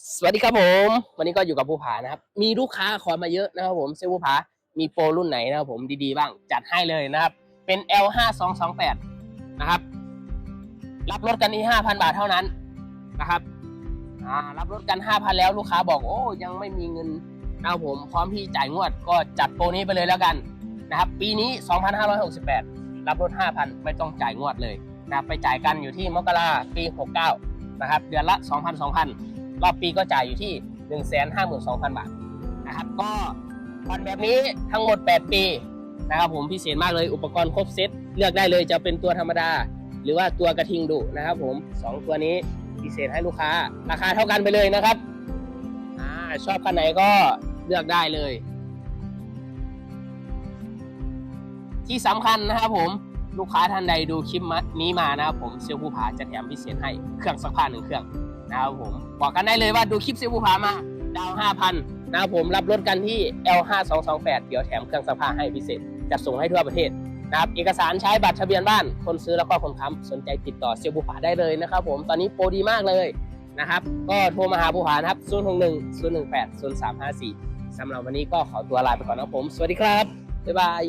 สวัสดีครับผม วันนี้ก็อยู่กับภูผานะครับ มีลูกค้าขอมาเยอะนะครับผมเซลลภูผา มีโปรรุ่นไหนนะครับผมดีๆบ้าง จัดให้เลยนะครับ เป็น L 5 2 2 8 นะครับ รับรถกันที่5,000 บาทเท่านั้นนะครับอ่ารับรถกัน 5,000 แล้วลูกค้าบอกโอ้ยังไม่มีเงินนะครับผม พร้อมที่จ่ายงวดก็จัดโปรนี้ไปเลยแล้วกันนะครับ ปีนี้ 2,568 รับรถ 5,000 ไม่ต้องจ่ายงวดเลยนะครับไปจ่ายกันอยู่ที่มกราปี 69นะครับเดือนละ 2,000 2,000 รอบปีก็จ่ายอยู่ที่ 152,000 บาทนะครับ ก็ผ่อนแบบนี้ทั้งหมด 8 ปีนะครับผมพิเศษมากเลยอุปกรณ์ครบเซตเลือกได้เลยจะเป็นตัวธรรมดา หรือว่าตัวกระทิงดุนะครับผมสองตัวนี้พิเศษให้ลูกค้า ราคาเท่ากันไปเลยนะครับอ่าชอบคันไหนก็เลือกได้เลย ที่สำคัญนะครับผมลูกค้าท่านใดดูคลิปนี้มานะครับผมเซลลผู้ผาจะแถมพิเศษให้เครื่องซักผ้าหนึ่งเครื่อง นะครับผมบอกกันได้เลยว่าดูคลิปเซลลผู้ผามา ดาวห้าพันนะครับผมรับรถกันที่ L 5 2 2 8 เดี๋ยวแถมเครื่องซักผ้าให้พิเศษ จัดส่งให้ทั่วประเทศนะครับเอกสารใช้บัตรทะเบียนบ้าน คนซื้อแล้วก็คนค้ำสนใจติดต่อเซลลผู้ผาได้เลยนะครับผมตอนนี้โปรดีมากเลยนะครับ ก็โทรมาหาผู้ผานะครับ 0 6 1 0 1 8 0 3 5 4สำหรับวันนี้ก็ขอตัวลาไปก่อนนะครับผม สวัสดีครับ บ๊ายบาย